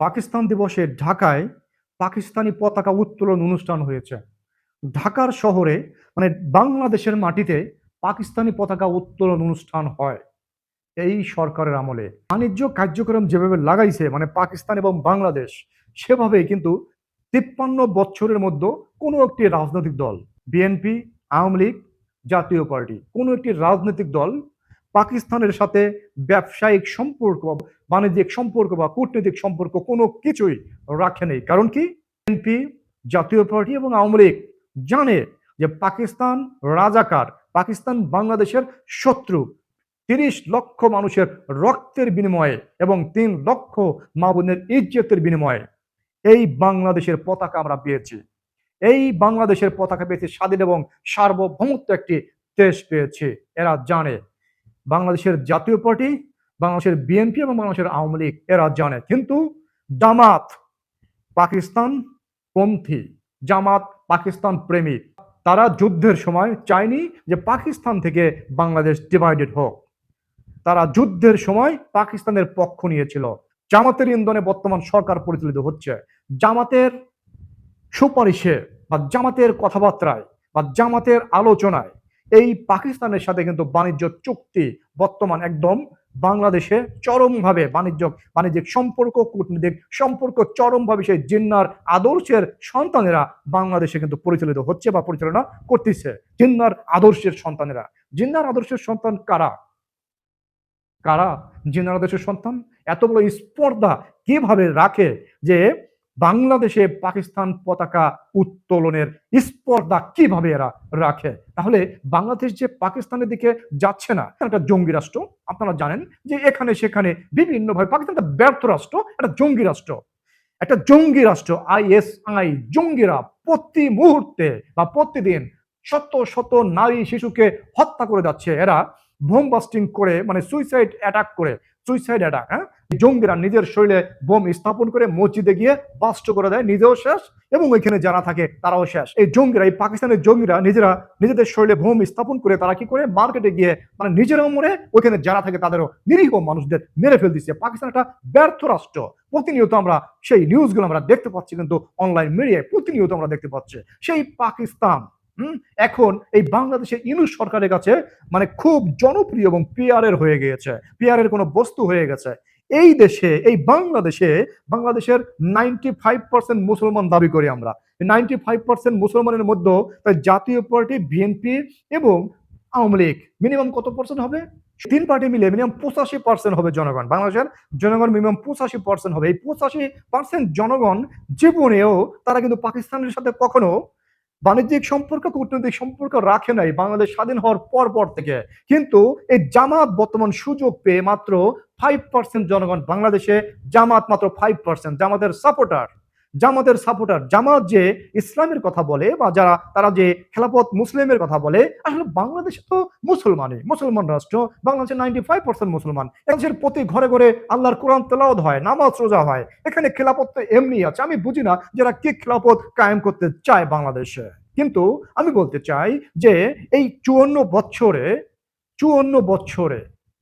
পাকিস্তান দিবসে ঢাকায় পাকিস্তানি পতাকা উত্তোলন অনুষ্ঠান হয়েছে। ঢাকার শহরে মানে বাংলাদেশের মাটিতে পাকিস্তানি পতাকা উত্তোলন অনুষ্ঠান হয়। এই সরকারের আমলে। বাণিজ্য কার্যক্রম যেভাবে লাগাইছে মানে পাকিস্তান এবং বাংলাদেশ, সেভাবেই কিন্তু তিপ্পান্ন বছরের মধ্যে কোনো একটি রাজনৈতিক দল, বিএনপি, আওয়ামী লীগ জাতীয় পার্টি, কোনো একটি রাজনৈতিক দল পাকিস্তানের সাথে ব্যবসায়িক সম্পর্ক বাণিজ্যিক সম্পর্ক বা কূটনৈতিক সম্পর্ক কোনো কিছুই রাখে নেই। কারণ কি? এনপি জাতীয় পার্টি এবং আওয়ামী লীগ জানে যে পাকিস্তান রাজাকার, পাকিস্তান বাংলাদেশের শত্রু। তিরিশ লক্ষ মানুষের রক্তের বিনিময়ে এবং তিন লক্ষ মা বোনের ইজ্জতের বিনিময়ে এই বাংলাদেশের পতাকা আমরা পেয়েছি। এই বাংলাদেশের পতাকা পেয়েছি স্বাধীন এবং সার্বভৌমত্ব একটি দেশ পেয়েছে। এরা জানে বাংলাদেশের জাতীয় পার্টি, বাংলাদেশের বিএনপি এবং বাংলাদেশের আওয়ামী লীগ এরা জানে। কিন্তু জামাত পাকিস্তান পন্থী, জামাত পাকিস্তান প্রেমী তারা যুদ্ধের সময় চায়নি যে পাকিস্তান থেকে বাংলাদেশ ডিভাইডেড হোক। তারা যুদ্ধের সময় পাকিস্তানের পক্ষ নিয়েছিল। জামাতের ইন্ধনে বর্তমান সরকার পরিচালিত হচ্ছে। জামাতের সুপারিশে বা জামাতের কথাবার্তায় বা জামাতের আলোচনায় এই পাকিস্তানের সাথে কিন্তু বাণিজ্য চুক্তি বর্তমান একদম বাংলাদেশে চরমভাবে বাণিজ্য, বাণিজ্যিক সম্পর্ক, কূটনৈতিক সম্পর্ক চরমভাবে সেই জিন্নার আদর্শের সন্তানেরা বাংলাদেশে কিন্তু পরিচালিত হচ্ছে বা পরিচালনা করতেছে। জিন্নার আদর্শের সন্তানেরা। জিন্নার আদর্শের সন্তান কারা? কারা জিন্নার আদর্শের সন্তান? এত বড় স্পর্ধা কীভাবে রাখে যে বাংলাদেশে পাকিস্তান পতাকা উত্তোলনের স্পর্ধা কীভাবে এরা রাখে? তাহলে বাংলাদেশ যে পাকিস্তানের দিকে যাচ্ছে না একটা জঙ্গি রাষ্ট্র, আপনারা জানেন যে এখানে সেখানে বিভিন্নভাবে পাকিস্তান একটা ব্যর্থ রাষ্ট্র, একটা জঙ্গি রাষ্ট্র। একটা জঙ্গি রাষ্ট্র, আইএসআই জঙ্গিরা প্রতি মুহূর্তে বা প্রতিদিন শত শত নারী শিশুকে হত্যা করে যাচ্ছে। এরা বোম বাস্টিং করে মানে সুইসাইড অ্যাটাক করে সুইসাইড অ্যাটাক হ্যাঁ? জঙ্গিরা নিজের শরীরে বোম স্থাপন করে মসজিদে গিয়ে বাস্ট করে দেয়, নিজেও শেষ এবং ওইখানে যারা থাকে তারাও শেষ। এই জঙ্গিরা, এই পাকিস্তানের জঙ্গিরা নিজেরা নিজেদের শরীরে বোম স্থাপন করে তারা কি করে মার্কেটে গিয়ে মানে নিজেরাও মরে ওইখানে যারা থাকে তাদেরও নিরীহ মানুষদের মেরে ফেল দিচ্ছে। পাকিস্তান একটা ব্যর্থ রাষ্ট্র। প্রতিনিয়ত আমরা সেই নিউজগুলো আমরা দেখতে পাচ্ছি কিন্তু অনলাইন মিডিয়ায় প্রতিনিয়ত আমরা দেখতে পাচ্ছি। সেই পাকিস্তান এখন এই বাংলাদেশের ইনুস সরকারের কাছে মানে খুব জনপ্রিয় এবং পিয়ারের হয়ে গিয়েছে। পিয়ারের কোনো বস্তু হয়ে গেছে। এই দেশে, এই বাংলাদেশে, বাংলাদেশের নাইনটি ফাইভ পার্সেন্ট মুসলমান দাবি করি আমরা। নাইনটি ফাইভ পার্সেন্ট মুসলমানের মধ্যে জাতীয় পার্টি বিএনপি এবং আওয়ামী লীগ। মিনিমাম কত পার্সেন্ট হবে? তিন পার্টি মিলে মিনিমাম পঁচাশি পার্সেন্ট হবে জনগণ। বাংলাদেশের জনগণ মিনিমাম পঁচাশি পার্সেন্ট হবে। এই পঁচাশি পার্সেন্ট জনগণ জীবনেও তারা কিন্তু পাকিস্তানের সাথে কখনো বাণিজ্যিক সম্পর্ক কূটনৈতিক সম্পর্ক রাখে নাই। বাংলাদেশ স্বাধীন হওয়ার পর পর থেকে। কিন্তু এই জামাত বর্তমান সুযোগ পেয়ে মাত্র ফাইভ পার্সেন্ট জনগণ বাংলাদেশে, জামাত মাত্র ফাইভ পার্সেন্ট জামাতের সাপোর্টার জামাতের সাপোর্টার জামাত যে ইসলামের কথা বলে বা যারা, তারা যে খেলাপথ মুসলিমের কথা বলে, আসলে বাংলাদেশে তো মুসলমানই। মুসলমান রাষ্ট্র, বাংলাদেশে নাইনটি ফাইভ পার্সেন্ট মুসলমান। এদেশের প্রতি ঘরে ঘরে আল্লাহর কোরআন তেলাওয়াত হয়, নামাজ রোজা হয়। এখানে খেলাপথ তো এমনি আছে। আমি বুঝি না যারা কি খেলাপথ কায়েম করতে চায় বাংলাদেশে। কিন্তু আমি বলতে চাই যে এই চুয়ান্ন বছরে চুয়ান্ন বছরে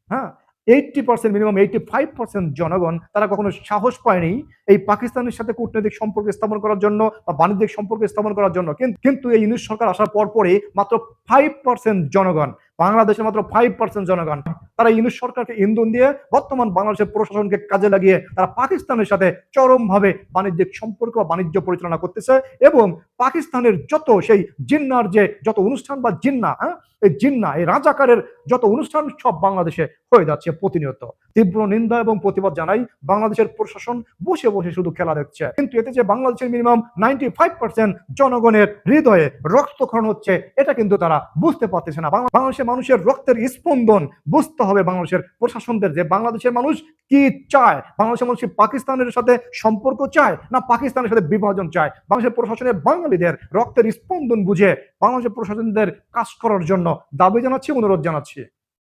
হ্যাঁ eighty percent minimum eighty five percent জনগণ, তারা কখনো সাহস পায়নি এই পাকিস্তানের সাথে কূটনৈতিক সম্পর্ক স্থাপন করার জন্য বা বাণিজ্যিক সম্পর্ক স্থাপন করার জন্য। কিন্তু এই ইউনিট সরকার আসার পর পরই মাত্র ফাইভ পার্সেন্ট জনগণ, বাংলাদেশের মাত্র ফাইভ পার্সেন্ট জনগণ, তারা ইউনিট সরকারকে ইন্ধন দিয়ে বর্তমান বাংলাদেশের প্রশাসনকে কাজে লাগিয়ে তারা পাকিস্তানের সাথে চরমভাবে বাণিজ্যিক সম্পর্ক বা বাণিজ্য পরিচালনা করতেছে এবং পাকিস্তানের যত সেই জিন্নার যে, যত অনুষ্ঠান বা জিন্না হ্যাঁ এই জিন্না এই রাজাকারের যত অনুষ্ঠান সব বাংলাদেশে হয়ে যাচ্ছে প্রতিনিয়ত। তীব্র নিন্দা এবং প্রতিবাদ জানাই বাংলাদেশের প্রশাসন বসে বসে শুধু খেলা দেখছে। কিন্তু এতে যে বাংলাদেশের মিনিমাম নাইনটি ফাইভ পার্সেন্ট জনগণের হৃদয়ে রক্তক্ষরণ হচ্ছে, এটা কিন্তু তারা বুঝতে পারতেছে না। বাংলা- বাংলাদেশের মানুষের রক্তের স্পন্দন বুঝতে হবে বাংলাদেশের প্রশাসনদের যে বাংলাদেশের মানুষ কি চায়? বাংলাদেশের মানুষ পাকিস্তানের সাথে সম্পর্ক চায় না পাকিস্তানের সাথে বিভাজন চায়? বাংলাদেশের প্রশাসনের বাঙালিদের রক্তের স্পন্দন বুঝে বাংলাদেশের প্রশাসনদের কাজ করার জন্য দাবি জানাচ্ছি অনুরোধ জানাচ্ছি।